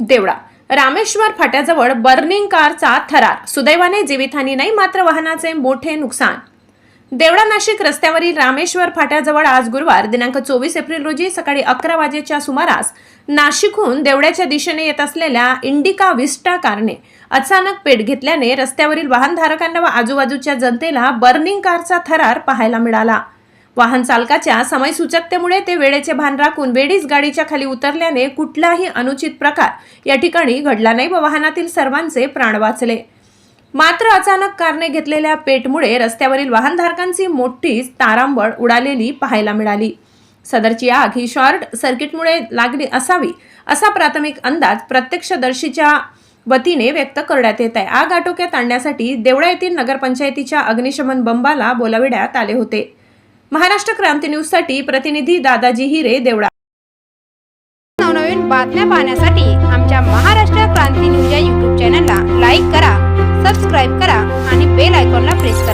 देवळा. रामेश्वर फाट्याजवळ बर्निंग कारचा थरार. सुदैवाने जीवितहानी नाही मात्र वाहनाचे मोठे नुकसान. देवळा नाशिक रस्त्यावरील रामेश्वर फाट्याजवळ आज गुरुवार दिनांक चोवीस एप्रिल रोजी सकाळी अकरा वाजेच्या सुमारास नाशिकहून देवळ्याच्या दिशेने येत असलेल्या इंडिका विस्टा कारने अचानक पेट घेतल्याने रस्त्यावरील वाहनधारकांना व आजूबाजूच्या जनतेला बर्निंग कारचा थरार पाहायला मिळाला. वाहन चालकाच्या समयसूचकतेमुळे ते वेळेचे भान राखून वेळीच गाडीच्या खाली उतरल्याने कुठलाही अनुचित प्रकार या ठिकाणी घडला नाही व वाहनातील सर्वांचे प्राण वाचले. मात्र अचानक कारने घेतलेल्या पेटमुळे रस्त्यावरील वाहनधारकांची मोठी तारांबळ उडालेली पाहायला मिळाली. सदरची आग ही शॉर्ट सर्किटमुळे लागली असावी असा प्राथमिक अंदाज प्रत्यक्षदर्शीच्या वतीने व्यक्त करण्यात येत आहे. आग आटोक्यात आणण्यासाठी देवळा येथील नगरपंचायतीच्या अग्निशमन बंबाला बोलाविण्यात आले होते. महाराष्ट्र क्रांती न्यूजसाठी प्रतिनिधी दादाजी हिरे देवडा नवनवीन बातम्या पाहण्यासाठी आमच्या महाराष्ट्र क्रांती न्यूज या यूट्यूब चॅनलला लाईक करा सबस्क्राईब करा आणि बेल आयकॉनला प्रेस करा.